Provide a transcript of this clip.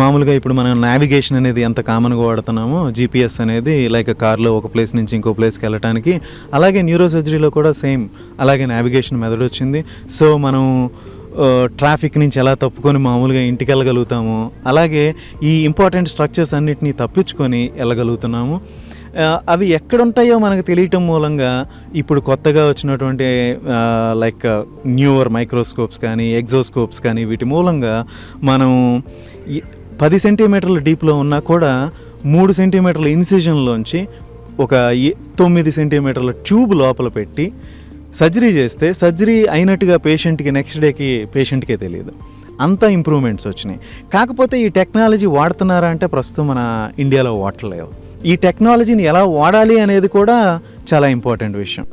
మామూలుగా ఇప్పుడు మనం నావిగేషన్ అనేది ఎంత కామన్గా వాడుతున్నామో జీపీఎస్ అనేది లైక్ కార్లో ఒక ప్లేస్ నుంచి ఇంకో ప్లేస్కి వెళ్ళడానికి అలాగే న్యూరో సర్జరీలో కూడా సేమ్ అలాగే నావిగేషన్ మెథడ్ వచ్చింది. సో మనం ట్రాఫిక్ నుంచి ఎలా తప్పుకొని మామూలుగా ఇంటికి వెళ్ళగలుగుతాము అలాగే ఈ ఇంపార్టెంట్ స్ట్రక్చర్స్ అన్నిటినీ తప్పించుకొని వెళ్ళగలుగుతున్నాము. అవి ఎక్కడుంటాయో మనకు తెలియటం మూలంగా ఇప్పుడు కొత్తగా వచ్చినటువంటి లైక్ న్యూవర్ మైక్రోస్కోప్స్ కానీ ఎగ్జోస్కోప్స్ కానీ వీటి మూలంగా మనం పది సెంటీమీటర్ల డీప్లో ఉన్నా కూడా మూడు సెంటీమీటర్ల ఇన్సిజన్లోంచి ఒక తొమ్మిది సెంటీమీటర్ల ట్యూబ్ లోపల పెట్టి సర్జరీ చేస్తే సర్జరీ అయినట్టుగా పేషెంట్కి నెక్స్ట్ డేకి పేషెంట్కే తెలియదు అంత ఇంప్రూవ్మెంట్స్ వచ్చినాయి. కాకపోతే ఈ టెక్నాలజీ వాడుతున్నారా అంటే ప్రస్తుతం మన ఇండియాలో వాడలేవు ఈ టెక్నాలజీని ఎలా వాడాలి అనేది కూడా చాలా ఇంపార్టెంట్ విషయం.